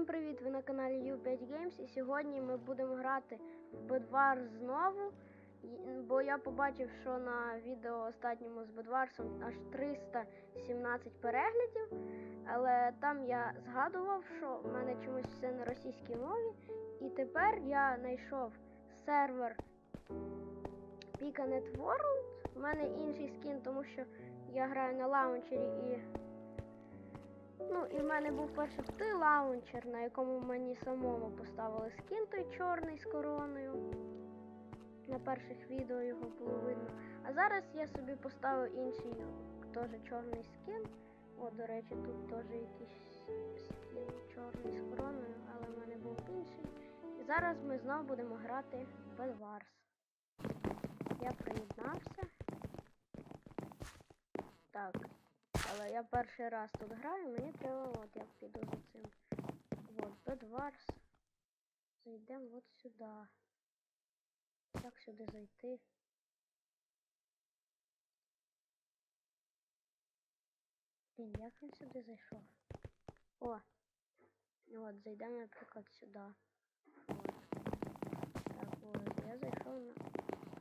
Всім привіт! Ви на каналі U5 Games і сьогодні ми будемо грати в Bedwars знову. Бо я побачив, що на відео останньому з Bedwarsом аж 317 переглядів. Але там я згадував, що в мене чомусь все на російській мові. І тепер я знайшов сервер Pikanet World. У мене інший скін, тому що я граю на лаунчері і Ну, і в мене був перший той лаунчер, на якому мені самому поставили скін той чорний з короною. На перших відео його було видно. А зараз я собі поставив інший теж чорний скін. О, до речі, тут теж якийсь скін чорний з короною, але в мене був інший. І зараз ми знову будемо грати в Bedwars. Я приєднався. Так. Але я перший раз тут граю, мені треба от я піду за цим. Вот, Bedwars. Зайдемо от сюди. Як сюди зайти? Блін, як він сюди зайшов? О! От, зайдемо, наприклад, сюди. Так, от, я зайшов на.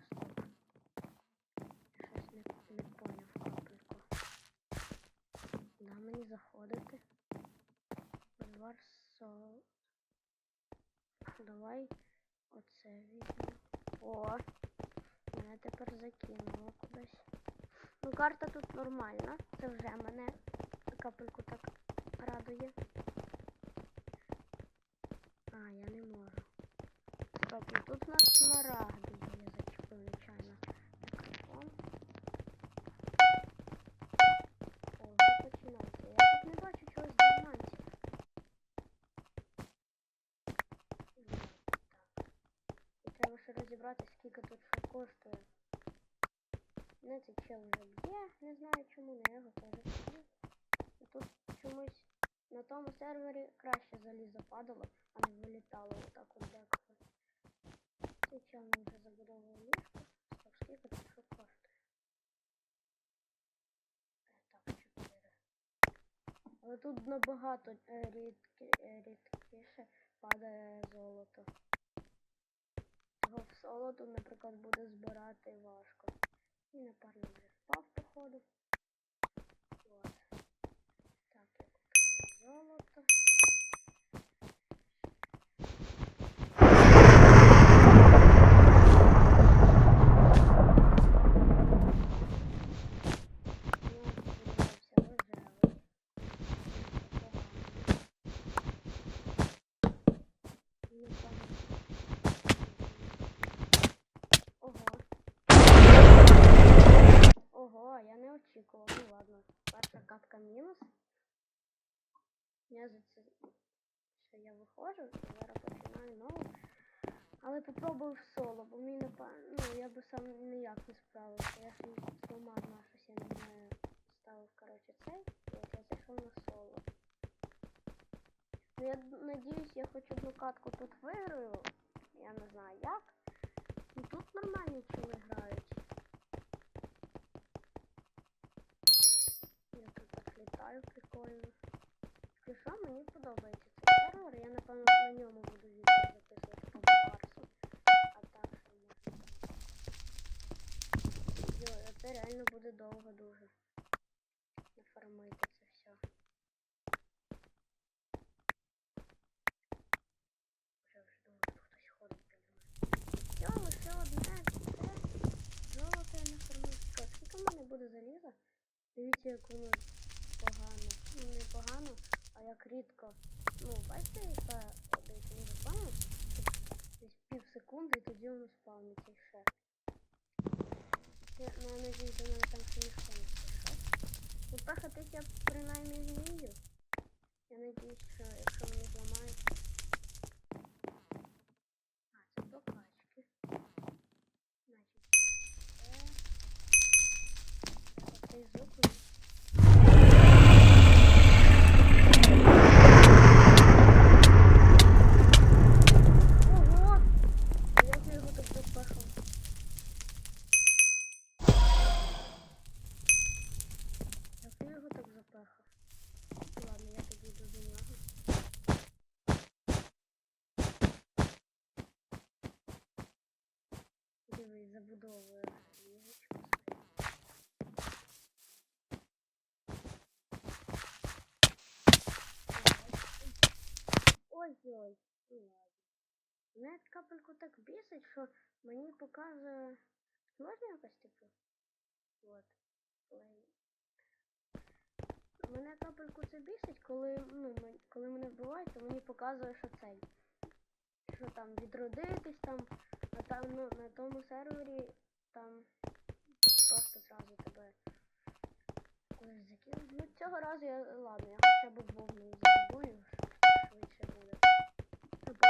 Стоп. Я щось не, не поняв капельку. Мені заходити. Варсол. Давай оце візьмемо. О! Мене тепер закинуло кудись. Ну, карта тут нормальна. Це вже мене капельку так радує. А, я не можу. Стоп, ну тут у нас смарагди є, я зачепив нечайно мікрофон. О, вже починається. Я тут не бачу чогось діамантів. М, Так. Ще розібрати, скільки тут що коштує. Не цей чел вже б'є, не знаю чому, не його теж б'є. Тут чомусь на тому сервері краще залізо падало, а не вилітало отак от деколи. Цей чел нам вже забудовував ліжко. Стоп, скільки тут що коштує? Е, Так, 4. Але тут набагато е, рідкі, е, рідкіше падає золото. Його в наприклад, буде збирати важко. І напарник вже впав, походу. От. Так, я купляю золото. Ну, подивився, рожевий. Непогано. Ого. Ого, я не очікував. Ну ладно. Перша катка мінус. Я за це я виходжу, зараз починаю нову. Але попробую в соло, бо мені напевно, ну я би сам ніяк не справився. Я ж зламав на щось, я не знаю, ставив, коротше, цей. І от я зайшов на соло. Ну я надіюсь, я хоч одну катку тут виграю. Я не знаю як. Ну тут нормальні чили грають. Я тут так літаю прикольно. Що, мені подобається цей сервер, я напевно на ньому буду відео записувати по Барсу. А так що можна. Йой, а це реально буде довго дуже. Нафармити це все. Вже вже думаю, тут хтось ходить мене. Все, лише одне, це золото я нафармив. Скільки в мене буде заліза? Дивіться, як воно погано. Ну не погано, а як рідко. Ну, бачите, яка дивіться, не запам'ятаю? Десь пів секунди і тоді воно спавниться ще. Я, ну, я надіюсь, до мене там ще не прийшов. Ну, пехатись я принаймні вмію. Я надіюсь, що якщо вони зламають. А, це прокачки. Значить, це. Треба цей звук. вимкнути. Ого! Як я його так запахав? Як я його так запахав? Ладно, я тоді йду до нього. Розбудовую ліжечко Ой-ой, ну ладно. Мене капельку так бісить, що мені показує. Можна якось типу? Play. Мене капельку це бісить, коли, ну, коли мене вбивають, то мені показує, що цей. Що там відродитись там, а там ну, на тому сервері там просто зразу тебе закинуть. Ну цього разу я ладно, я хоча б вовну щоб швидше буде.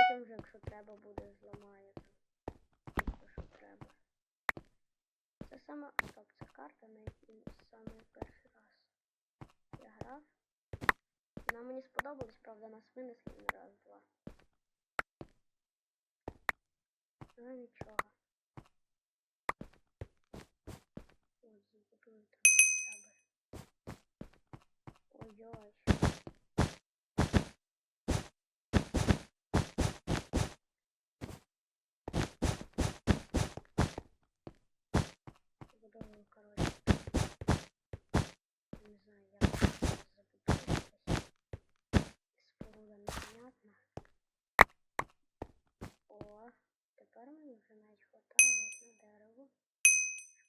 Потім вже, якщо треба буде, зламає там. То, що треба. Це саме. Стоп, це карта, на якій саме перший раз я грав. Вона мені сподобалась, правда, нас винесли на раз-два. Ну нічого. Ось, забудую там хоча б. Ой-ой. Забудовую, короче. Не знаю, як це забудую якось. Споруда непонятна. О, мені вже навіть хватає от на дерево.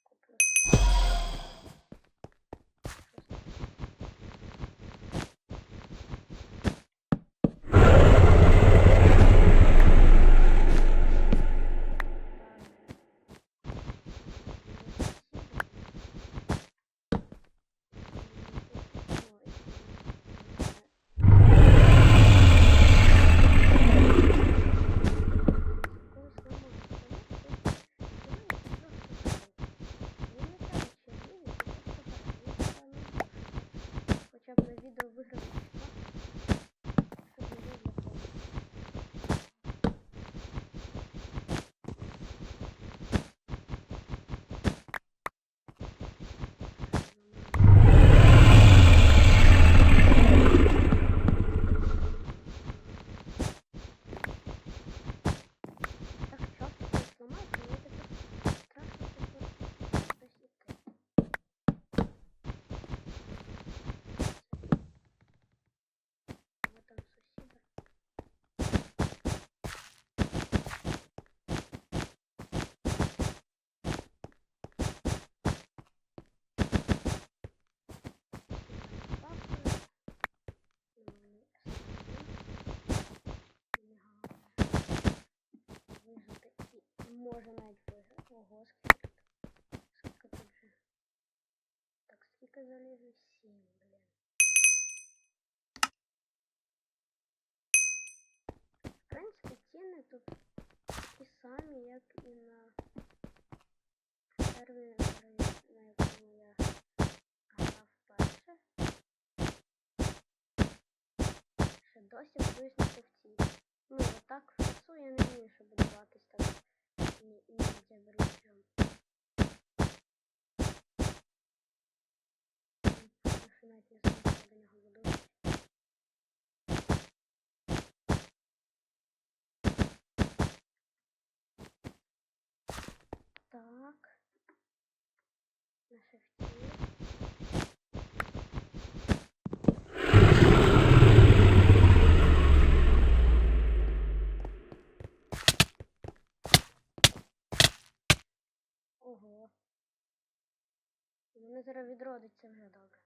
Куплю собі. Щось таке. Хоча б на відео виграв. Щоб не виглядало. Так часто щось ламається, мені тепер страшно тепер хтось іти. Вот там сусіда. Бабки. Ну, вони основні. Вижити і може навіть виграти. Ого, скільки тут. Скільки тут вже. Так, скільки залізу? Сім, блін. В принципі, ціни тут такі самі, як і на сервері, на якому я грав перше. Ще досі будуюсь на ковці. Ну, отак в я не вмію, щоб будуватись так ні- ніндзя бріджем. Я ще навіть не знаю, до нього будуюсь. Так. На шифті. Ого. Зараз відродиться вже добре.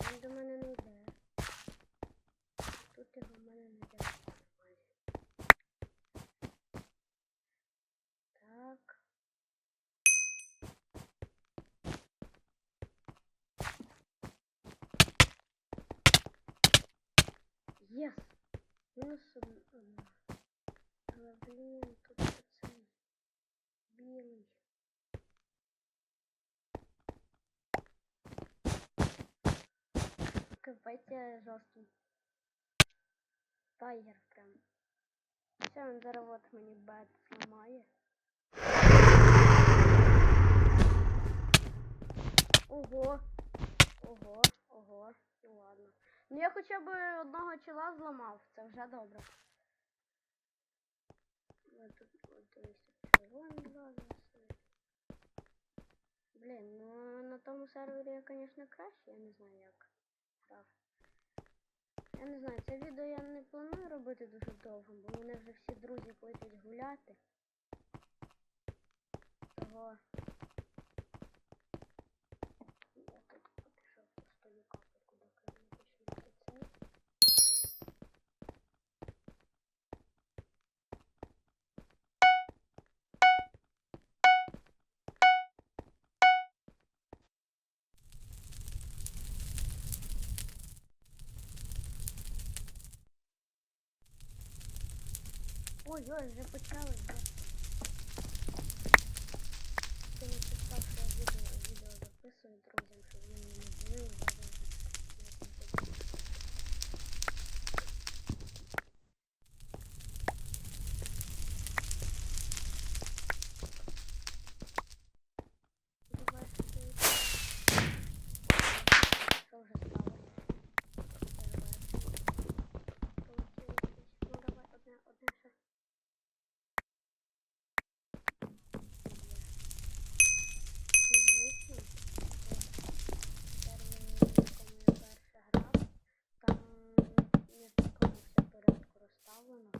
Він до мене не йде. Тут його в мене не йде. Нормально. Так. Єс! Од- одна. Але, блін, тут ще цей білий. Капець я жорсткий. Тайгер прям. Все, він зараз от мені бет. Ого. Ого, ого. Ну ладно. Ну я хоча б одного чола зламав, це вже добре. Блін, ну на тому сервері я, звісно, краще, я не знаю як грав. Я не знаю, це відео я не планую робити дуже довго, бо мене вже всі друзі кличуть гуляти. Того. Я тут пішов по столі капельку, доки не почнеться цей. Ой, ой, вже почали. Ти не писав, що я відео, відео записую друзям, щоб вони не дзвонили, зараз як не буде. Давай, що ти Що вже сталося? Полетіло щось. Ну давай, одне, одне ще. Незвично. Термін, в якому я перше грав, там не в такому все порядку розставлено.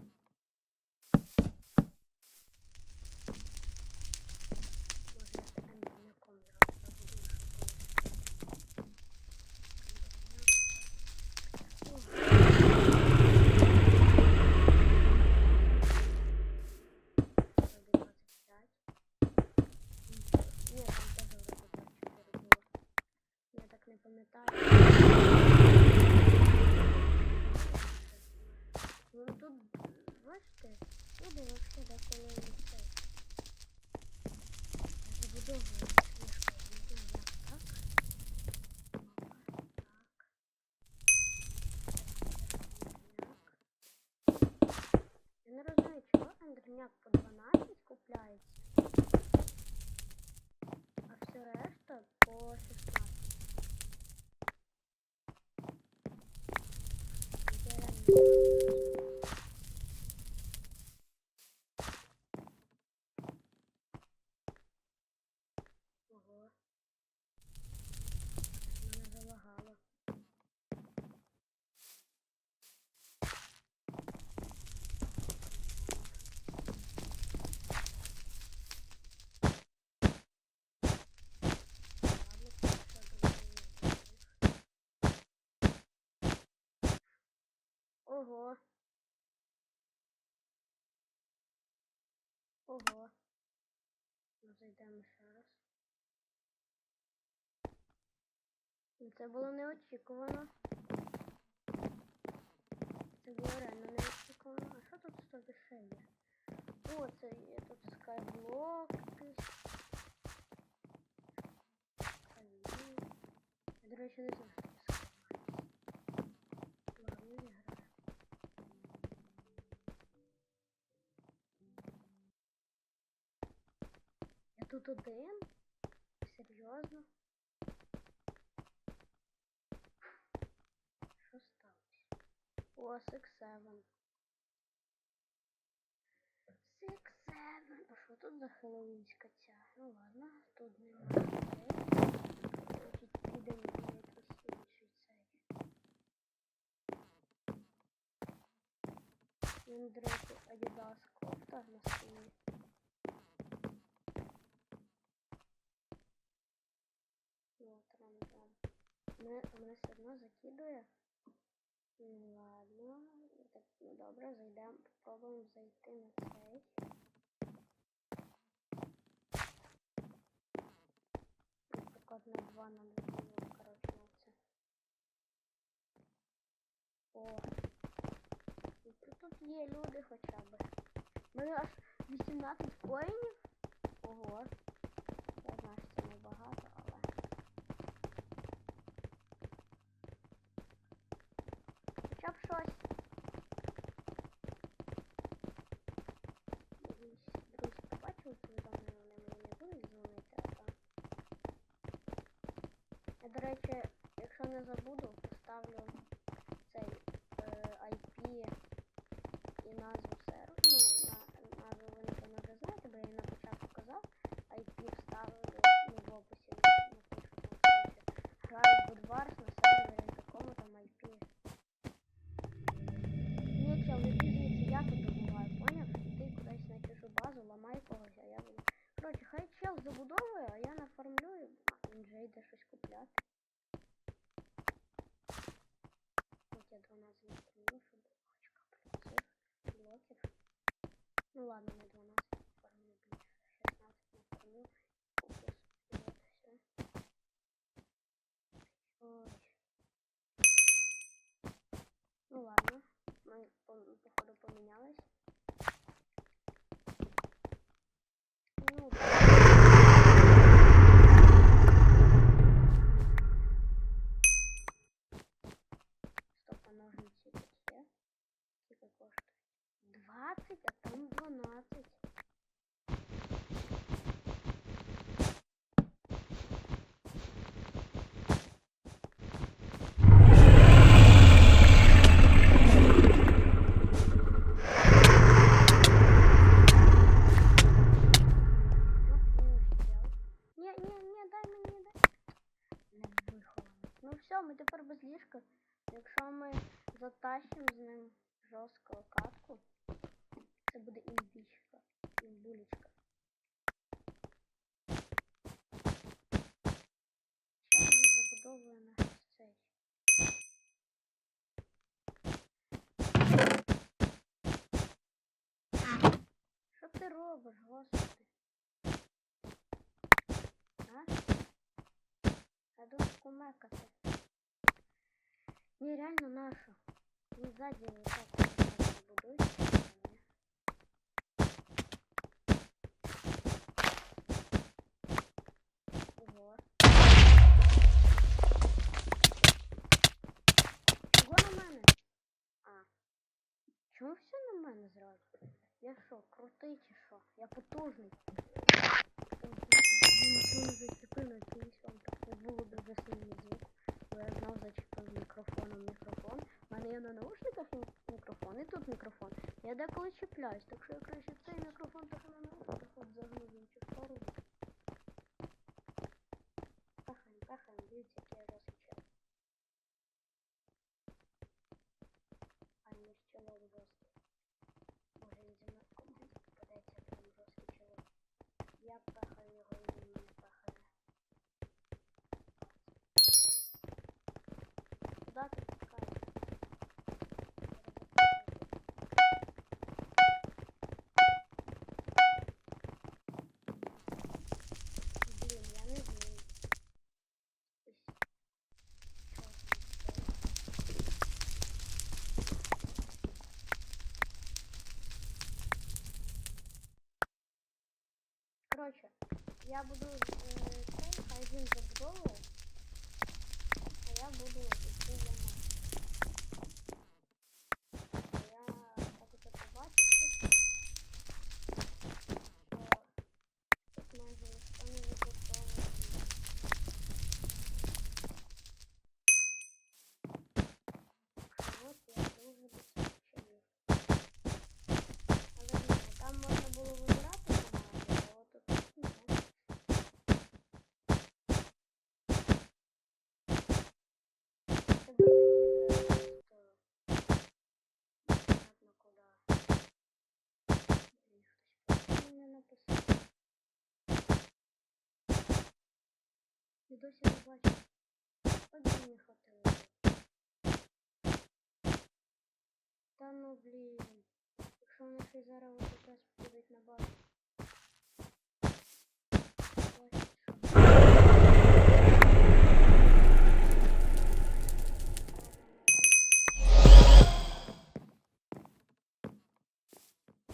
Може я з ендерником зразу забуду, що коли. Ого. Вроде 25. Ні, там теж вроде 24 було. Я так не пам'ятаю. Ну тут, бачите, люди вообще деколи не це. Забудовують книжку, я не знаю, як так. Опа, так. Ендерняк. Я не розумію, ендерняк по 12 купляється, а все решта по 16. Я реально не розумію. Ого. Мене залагало. Ладно, пока думаю, Ого. Ого. Ну, зайдемо ще раз. Ну, Це було неочікувано. Це було реально неочікувано. А що тут з тобі ще є? О, це є тут скайблок якийсь. Я, до речі, не знаю, що це скайблок. Ладно, не граю. Я тут один? Серйозно? Що сталося? О, Six Seven. Six Seven. А що тут за хеллоуінська ця? Ну ладно, тут немає. Значить, підемо на якийсь інший. Він, до речі, Adidas кофта на спині. Вот, рандом. Мене, мене все одно закидує. Ну, Ладно, так, ну добре, зайдемо, попробуємо зайти на цей. Наприклад, на 2 на 2, коротше, на це. О! Ну, Тут, є люди хоча б. У аж 18 коїнів. Ого. Я знаю, що це небагато, але. Хоча б щось. Друзі, друзі, побачили повідомлення, вони мені не будуть дзвонити, а то. Я, до речі, якщо не забуду, поставлю і назву серверу. Ну, на, назву ви напевно вже знаєте, бо я її на початку казав. IP вставили ну, в описі напишу там. Граю в Budwars на сервері такому там IP. Ні, чел, не пізнюється, я тут добуваю, поняв? Ти кудись на чужу базу, ламай когось, а я буду. Коротше, хай чел забудовує, а я нафармлюю. Він же йде щось купляти. От я 12 нафармлю, щоб очка плюс цих блоків. Ну ладно, на 12 нафармлю більше. 16 нафармлю. Куплю от все. Ну ладно, ми походу помінялись. Ну, Стоп, а ножниці тут є? Скільки коштують? 20, а там 12. Ні, ні, ні, дай мені, дай. Не виховано. Ну все, ми тепер без ліжка. Якщо ми затащимо з ним жорстко катку, це буде імбічка, імбулечка. Що нам забудовує наш цей? Що ти робиш, господи? А? Я думаю, кумекати. Не, реально нашу. Не сзади вот так вот. Ого. Чого на мене? А. Чому все на мене зразу? Я що, крутий чи що? Я потужний. Я нічого не зачепив, надіюсь, вам так не було дуже сильний звук. Я знов зачепив мікрофоном мікрофон. Є на наушниках мі- мікрофон і тут мікрофон. Я деколи чіпляюсь, так що я краще цей мікрофон так на наушниках от загну в іншу сторону. Я буду е, цей, хай він забудовує, а я буду йти досі не бачу. Один не хватило. Та ну блін. Якщо вони ще й зараз от якраз підуть на базу. Ось що.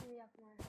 Ну як майже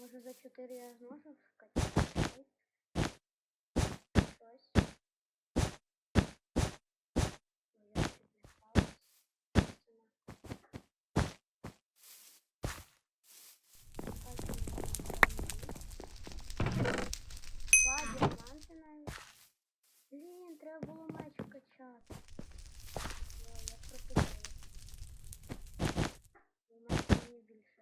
Може за 4 я зможу скачати? Щось. Ну, я чуть не впалась. Це не. Скачуємо діамант. Два діаманти навіть. Блін, треба було меч вкачати. Йо, я пропустив. І меч мені більше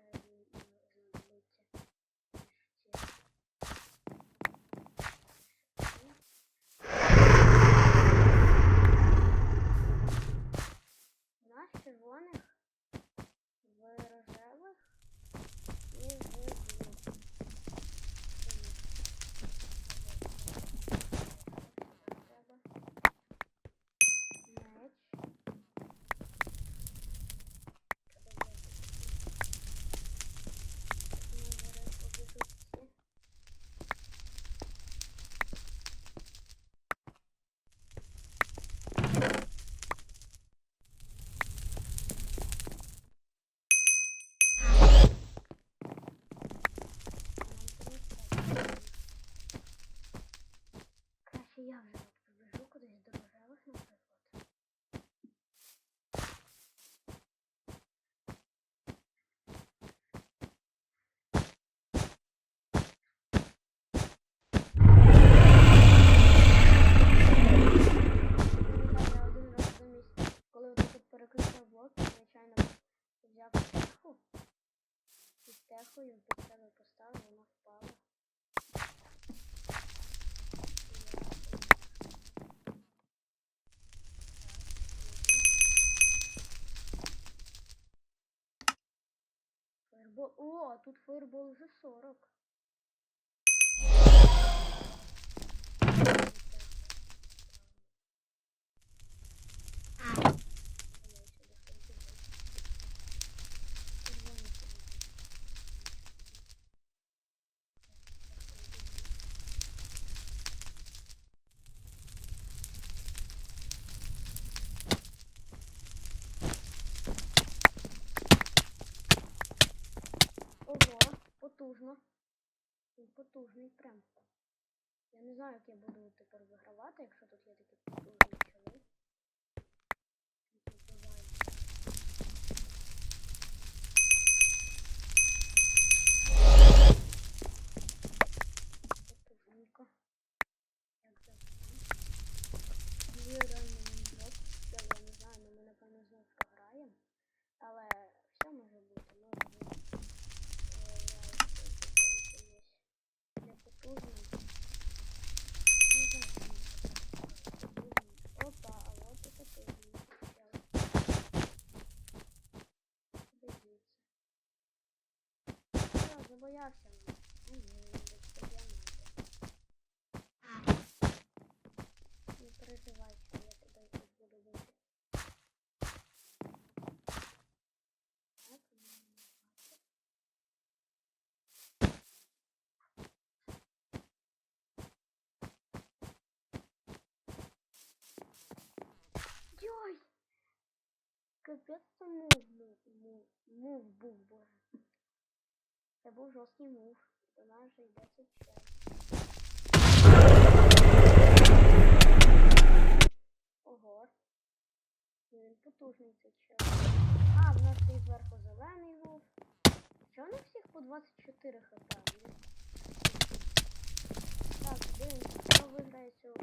Техою під себе поставив, вона впала. Фаербол. О, тут фаербол вже 40. Ого, потужно. Він потужний прям. Я не знаю, як я буду тепер вигравати, якщо тут є такі потужні чоли. Які вбивають. Потужненько. Як завжди. Є реально мені дроп. Я не знаю, але ми напевно знов програємо. Але все може бути, може бути. Виявляється, що це якийсь непотужний. Не знаю, чому це так потужний. Опа, а от і потужний. Чел. Дивіться. Що, забоявся мене? Угу, десь діаманти. Не переживай, що я тебе і тут буду бити. Так, у мене бачить. Йой! Капець це мув, мув, мув, мув був, боже. Це був жорсткий мув. До нас же йде чел. Ого. Він потужний цей чел. А, в нас цей зверху зелений був. Чого них всіх по 24 хп? Так, дивимося, хто виграє цю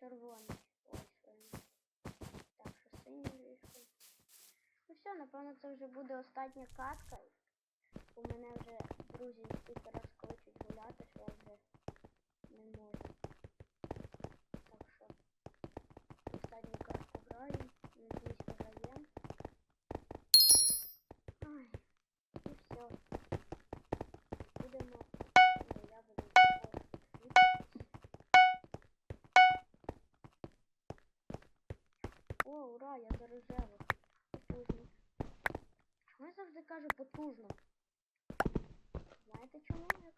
червоний. Ось він. Так, що синій вийшов. Ну все, напевно, це вже буде остання катка. У мене вже друзі стільки раз кличуть гуляти, що я вже не можу. Так що останню картку граю, надіюсь програємо. Ай, і все. Будемо. Ну, я буду. О, ура, я за рожевих. Потужно. Чому я завжди кажу потужно? Знаєте чому я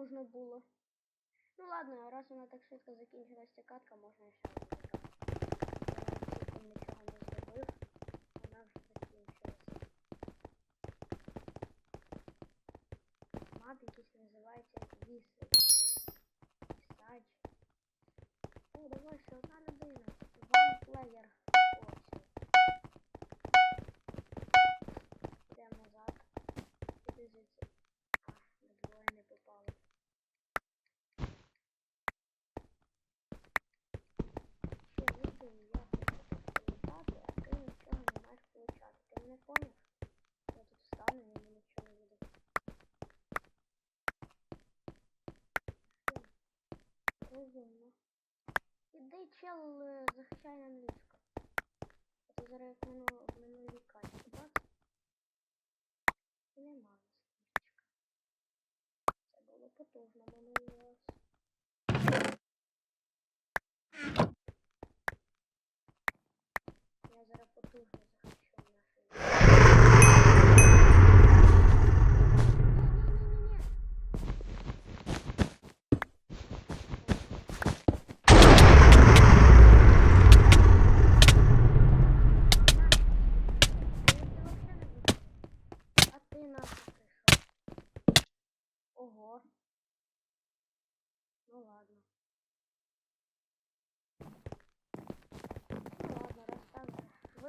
нужно было. Ну ладно, раз она так швидко закінчилася катка, можно еще. Розумно. Іди, чел, е, захищай на ліжко. А то зараз як минуло в минулій качці, бац. Нема ліжка. Це було потужно раз.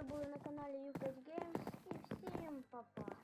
ви на канале Uplay Games і всім па-па!